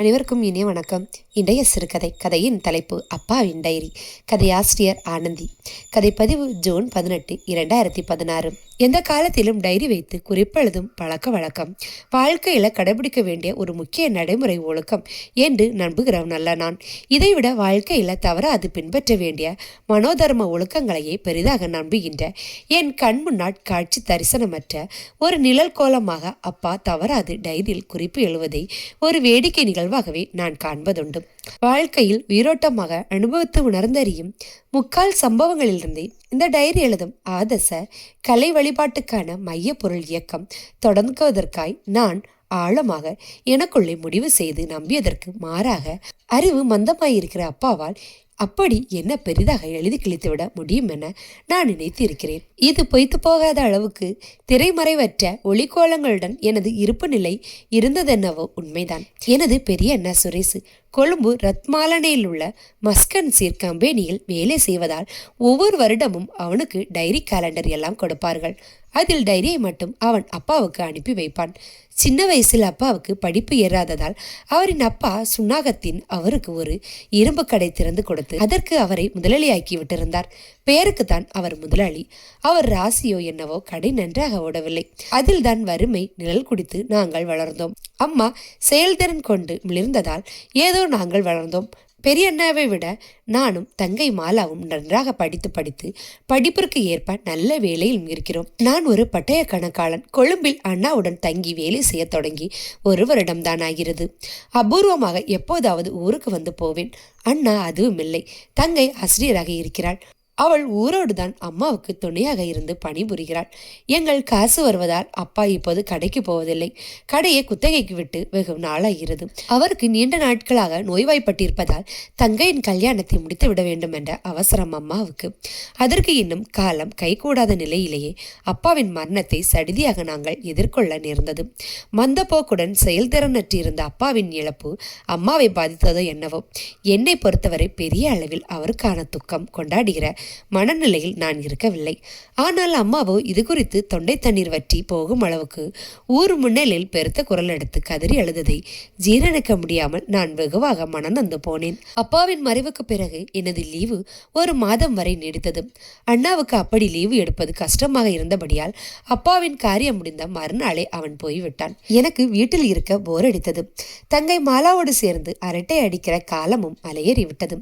அனைவருக்கும் இனிய வணக்கம். இன்றைய சிறுகதை கதையின் தலைப்பு அப்பாவின் டைரி. கதையாசிரியர் ஆனந்தி. கதை பதிவு ஜூன் பதினெட்டு இரண்டாயிரத்தி பதினாறு. எந்த காலத்திலும் டைரி வைத்து குறிப்பெழுதும் பழக்க வழக்கம் வாழ்க்கையில் கடைபிடிக்க வேண்டிய ஒரு முக்கிய நடைமுறை ஒழுக்கம் என்று நம்புகிறவன் அல்ல நான். இதைவிட வாழ்க்கையில் தவறாது பின்பற்ற வேண்டிய மனோதர்ம ஒழுக்கங்களையே பெரிதாக நம்புகின்ற என் கண் முன்னாட் காட்சி தரிசனமற்ற ஒரு நிழல் கோலமாக அப்பா தவறாது டைரியில் குறிப்பு எழுவதை ஒரு வேடிக்கை நிகழ்வாகவே நான் காண்பதுண்டு. வாழ்க்கையில் உயிரோட்டமாக அனுபவித்து உணர்ந்தறியும் முக்கால் சம்பவங்களிலிருந்தே இந்த டைரி எழுதும் ஆதச கலை வழிபாட்டுக்கான மைய பொருள் இயக்கம் தொடங்குவதற்காய் நான் ஆழமாக எனக்குள்ளே முடிவு செய்து நம்பியதற்கு மாறாக அறிவு மந்தமாயிருக்கிற அப்பாவால் அப்படி என்ன பெரிதாக எழுதி கிழித்துவிட முடியும் என நான் நினைத்து இருக்கிறேன் இது பொய்த்து போகாத அளவுக்கு திரைமறைவற்ற ஒளிக்கோலங்களுடன் எனது இருப்பு நிலை இருந்ததென்னவோ உண்மைதான். எனது பெரிய அண்ணா சுரேஷ் கொழும்பு ரத்மாலனையில் உள்ள மஸ்கன் சீர் கம்பெனியில் வேலை செய்வதால் ஒவ்வொரு வருடமும் அவனுக்கு டைரி கேலண்டர் எல்லாம் கொடுப்பார்கள். அதில் டைரியை மட்டும் அவன் அப்பாவுக்கு அனுப்பி வைப்பான். சின்ன வயசில் அப்பாவுக்கு படிப்பு ஏறாததால் அவரின் அப்பா சுன்னாகத்தின் அவருக்கு ஒரு இரும்பு கடை திறந்து கொடுத்து அதற்கு அவரை முதலாளியாக்கி விட்டிருந்தார். பெயருக்கு தான் அவர் முதலாளி. அவர் ராசியோ என்னவோ கடை நன்றாக ஓடவில்லை. அதில் தான் வறுமை நிழல் குடித்து நாங்கள் வளர்ந்தோம். அம்மா செயல்திறன் கொண்டு மிளிர்ந்ததால் ஏதோ நாங்கள் வளர்ந்தோம். பெரிய அண்ணாவை விட நானும் தங்கை மாலாவும் நன்றாக படித்து படித்து படிப்பிற்கு ஏற்ப நல்ல வேலையில் இருக்கிறோம். நான் ஒரு பட்டய கணக்காளன் கொழும்பில் அண்ணாவுடன் தங்கி வேலை செய்ய தொடங்கி ஒரு வருடம்தான் ஆகிறது. அபூர்வமாக எப்போதாவது ஊருக்கு வந்து போவேன். அண்ணா அதுவும் இல்லை தங்கை ஆசிரியராக இருக்கிறாள். அவள் ஊரோடு தான் அம்மாவுக்கு துணையாக இருந்து பணிபுரிகிறாள். எங்கள் காசு வருவதால் அப்பா இப்போது கடைக்கு போவதில்லை. கடையை குத்தகைக்கு விட்டு வெகு நாளாகிறது. அவருக்கு நீண்ட நாட்களாக நோய்வாய்ப்பட்டிருப்பதால் தங்கையின் கல்யாணத்தை முடித்து விட வேண்டும் என்ற அவசரம் அம்மாவுக்கு. அதற்கு இன்னும் காலம் கைகூடாத நிலையிலேயே அப்பாவின் மரணத்தை சடிதியாக நாங்கள் எதிர்கொள்ள நேர்ந்தது. மந்தப்போக்குடன் செயல்திறனற்றிருந்த அப்பாவின் இழப்பு அம்மாவை பாதித்ததோ என்னவோ என்னை பொறுத்தவரை பெரிய அளவில் அவருக்கான துக்கம் கொண்டாடுகிற மனநிலையில் நான் இருக்கவில்லை. ஆனால் அம்மாவோ இது குறித்து தொண்டை தண்ணீர் வற்றி போகும் அளவுக்கு ஊர் முன்னிலையில் பெருத்த குரல் எடுத்து கதறி அழுததை ஜீரணிக்க முடியாமல் நான் வெகுவாக மனநந்து போனேன். அப்பாவின் மறைவுக்கு பிறகு எனது லீவு ஒரு மாதம் வரை நீடித்தது. அண்ணாவுக்கு அப்படி லீவு எடுப்பது கஷ்டமாக இருந்தபடியால் அப்பாவின் காரியம் முடிந்த மறுநாளே அவன் போய்விட்டான். எனக்கு வீட்டில் இருக்க போர் அடித்தது. தங்கை மாலாவோடு சேர்ந்து அரட்டை அடிக்கிற காலமும் அலையேறிவிட்டது.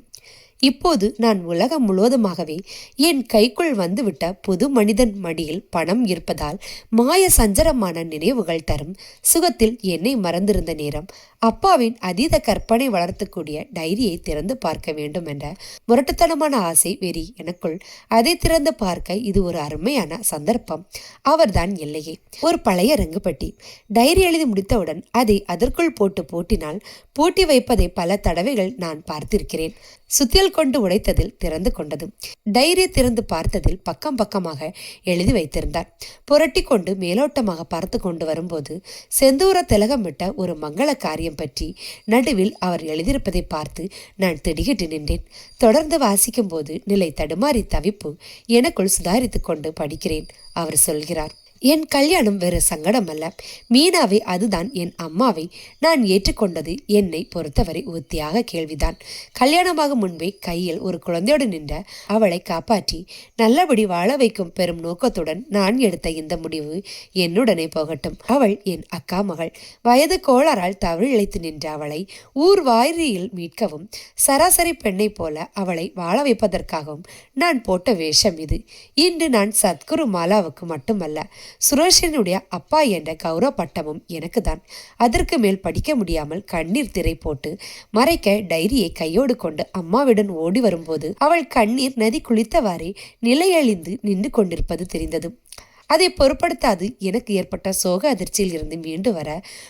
இப்போது நான் உலகம் முழுவதுமாகவே என் கைக்குள் வந்துவிட்ட புது மனிதன் மடியில் பணம் இருப்பதால் மாய சஞ்சரமான நினைவுகள் தரும் சுகத்தில் என்னை மறந்திருந்த நேரம். அப்பாவின் அதீத கற்பனை வளர்த்தக்கூடிய டைரியை திறந்து பார்க்க வேண்டும் என்ற முரட்டுத்தனமான ஆசை வெறி எனக்குள் அதை திறந்து பார்க்க இது ஒரு அருமையான சந்தர்ப்பம். அவர்தான் இல்லையே ஒரு பழைய ரங்குப்பட்டி டைரி எழுதி முடித்தவுடன் அதை அதற்குள் போட்டு போட்டினால் பூட்டி வைப்பதை பல தடவைகள் நான் பார்த்திருக்கிறேன். சுத்தியல் விரல் கொண்டு உடைத்ததில் திறந்து கொண்டது டைரி திறந்து பார்த்ததில் பக்கம் பக்கமாக எழுதி வைத்திருந்தார். புரட்டி கொண்டு மேலோட்டமாக பார்த்து கொண்டு வரும்போது செந்தூர திலகமிட்ட ஒரு மங்கள காரியம் பற்றி நடுவில் அவர் எழுதியிருப்பதை பார்த்து நான் திடுகிட்டு நின்றேன். தொடர்ந்து வாசிக்கும் போது நிலை தடுமாறி தவிப்பு எனக்குள் சுதாரித்து கொண்டு படிக்கிறேன் அவர் சொல்கிறார். என் கல்யாணம் வேறு சங்கடம் அல்ல மீனாவை அதுதான் என் அம்மாவை. நான் ஏற்றுக்கொண்டது என்னை பொறுத்தவரை உத்தியாக கேள்விதான். கல்யாணமாக முன்பே கையில் ஒரு குழந்தையோடு நின்ற அவளை காப்பாற்றி நல்லபடி வாழ வைக்கும் பெரும் நோக்கத்துடன் நான் எடுத்த இந்த முடிவு என்னுடனே போகட்டும். அவள் என் அக்கா மகள். வயது கோளாறால் தவறு இழைத்து நின்ற அவளை ஊர் வாயிலில் மீட்கவும் சராசரி பெண்ணைப் போல அவளை வாழ வைப்பதற்காகவும் நான் போட்ட வேஷம் இது. இன்று நான் சத்குரு மாலாவுக்கு மட்டுமல்ல சுரேஷனுடைய அப்பா என்ற கௌரவ பட்டமும் எனக்கு தான் அதற்கு மேல் படிக்க முடியாமல் கண்ணீர் திரை போட்டு மறைக்க டைரியை கையோடு கொண்டு அம்மாவிடன் ஓடி வரும்போது அவள் கண்ணீர் நதி குளித்தவாறே நிலையழிந்து நின்று கொண்டிருப்பது தெரிந்தது. அதை பொருட்படுத்தாது எனக்கு ஏற்பட்ட சோக அதிர்ச்சியில் இருந்து மீண்டு வர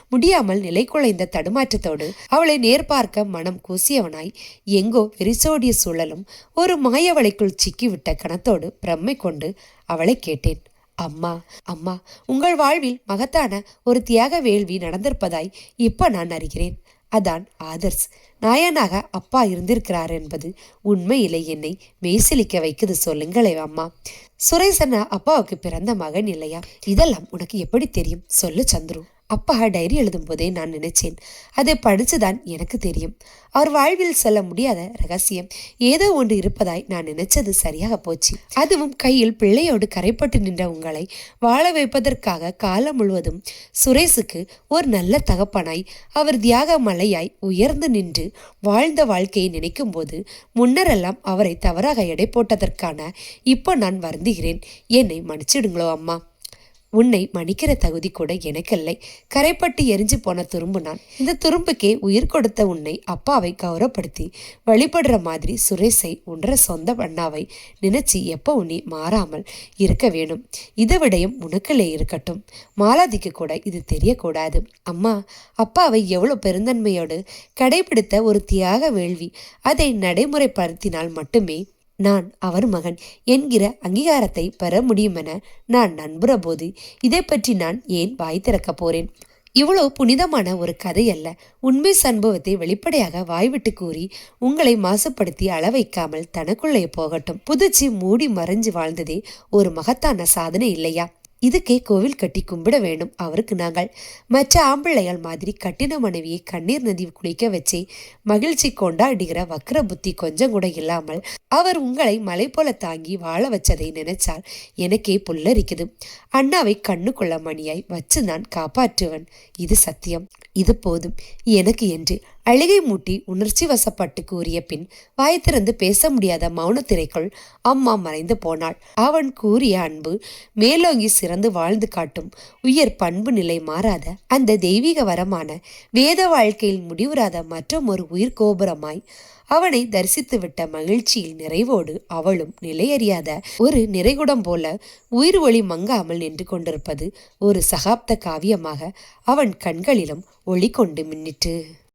முடியாமல் நிலை குலைந்த தடுமாற்றத்தோடு அவளை நேர்பார்க்க மனம் கூசியவனாய் எங்கோ வெறிசோடிய சூழலும் ஒரு மாயவளைக்குள் சிக்கிவிட்ட கணத்தோடு பிரம்மை கொண்டு அவளை கேட்டேன். அம்மா அம்மா உங்கள் வாழ்வில் மகத்தான ஒரு தியாக வேள்வி நடந்திருப்பதாய் இப்போ நான் அறிகிறேன். அதான் ஆதர்ஸ். நாயனாக அப்பா இருந்திருக்கிறார் என்பது உண்மையிலே என்னை மெய்சிலிக்க வைக்குது. சொல்லுங்களே அம்மா. சுரேசனா அப்பாவுக்கு பிறந்த மகன் இல்லையா? இதெல்லாம் உனக்கு எப்படி தெரியும்? சொல்லு சந்துரு. அப்பா டைரி எழுதும் போதே நான் நினைச்சேன். அதை படிச்சுதான் எனக்கு தெரியும். அவர் வாழ்வில் சொல்ல முடியாத ரகசியம். ஏதோ ஒன்று இருப்பதாய் நான் நினைச்சது சரியாக போச்சு. அதுவும் கையில் பிள்ளையோடு கரைப்பட்டு நின்ற உங்களை வாழ வைப்பதற்காக காலம் முழுவதும் சுரேஷுக்கு ஒரு நல்ல தகப்பனாய் அவர் தியாக மலையாய் உயர்ந்து நின்று வாழ்ந்த வாழ்க்கையை நினைக்கும் போது முன்னரெல்லாம் அவரை தவறாக எடை போட்டதற்கான இப்போ நான் வருந்துகிறேன். என்னை மன்னிச்சிடுங்களோ அம்மா. உன்னை மன்னிக்கிற தகுதி கூட எனக்கில்லை. கரைப்பட்டு எரிஞ்சு போன துரும்பு நான். இந்த துரும்புக்கே உயிர் கொடுத்த உன்னை அப்பாவை கௌரவப்படுத்தி வழிபடுற மாதிரி சுரேஷை உன்ற சொந்த அண்ணாவை நினைச்சு எப்போ உன்னை மாறாமல் இருக்க வேணும் இதை விடயம் உனக்குள்ளே இருக்கட்டும். மாலாதிக்கு கூட இது தெரியக்கூடாது. அம்மா அப்பாவை எவ்வளோ பெருந்தன்மையோடு கடைபிடித்த ஒரு தியாக வேள்வி அதை நடைமுறைப்படுத்தினால் மட்டுமே நான் அவர் மகன் என்கிற அங்கீகாரத்தை பெற முடியுமென நான் நண்புற போது இதை பற்றி நான் ஏன் வாய் திறக்கப் போறேன்? இவ்வளோ புனிதமான ஒரு கதை அல்ல. உண்மை சம்பவத்தை வெளிப்படையாக வாய்விட்டு கூறி உங்களை மாசுபடுத்தி அளவைக்காமல் தனக்குள்ளே போகட்டும். புதுச்சி மூடி மறைஞ்சு வாழ்ந்ததே ஒரு மகத்தான சாதனை இல்லையா? இதுக்கே கோவில் கட்டி கும்பிட வேண்டும். அவருக்கு நாங்கள் மற்ற ஆம்பிள்ளையால் மாதிரி கட்டின மனைவியை கண்ணீர் நதி குளிக்க வச்சே மகிழ்ச்சி கொண்டாடுகிற வக்ர புத்தி கொஞ்சம் கூட இல்லாமல் அவர் உங்களை மலை போல தாங்கி வாழ வச்சதை நினைச்சால் எனக்கே புல்லரிக்குது. அண்ணாவை கண்ணுக்குள்ள மணியாய் வச்சு நான் காப்பாற்றுவன். இது சத்தியம். இது போதும். எனக்கு என்று அழுகை மூட்டி உணர்ச்சி வசப்பட்டு கூறிய பின் வாய் திறந்து பேச முடியாத மௌனத்திரைக்குள் அம்மா மறைந்து போனாள். அவன் கூறிய அன்பு மேலோங்கி சிறந்து வாழ்ந்து காட்டும் உயர் பண்பு நிலை மாறாத அந்த தெய்வீக வரமான வேத வாழ்க்கையில் முடிவுறாத மற்றும் ஒரு உயிர் கோபுரமாய் அவனை தரிசித்துவிட்ட மகிழ்ச்சியில் நிறைவோடு அவளும் நிலையறியாத ஒரு நிறைகுடம் போல உயிர் ஒளி மங்காமல் நின்று கொண்டிருப்பது ஒரு சகாப்த காவியமாக அவன் கண்களிலும் ஒளி கொண்டு மின்னிட்டு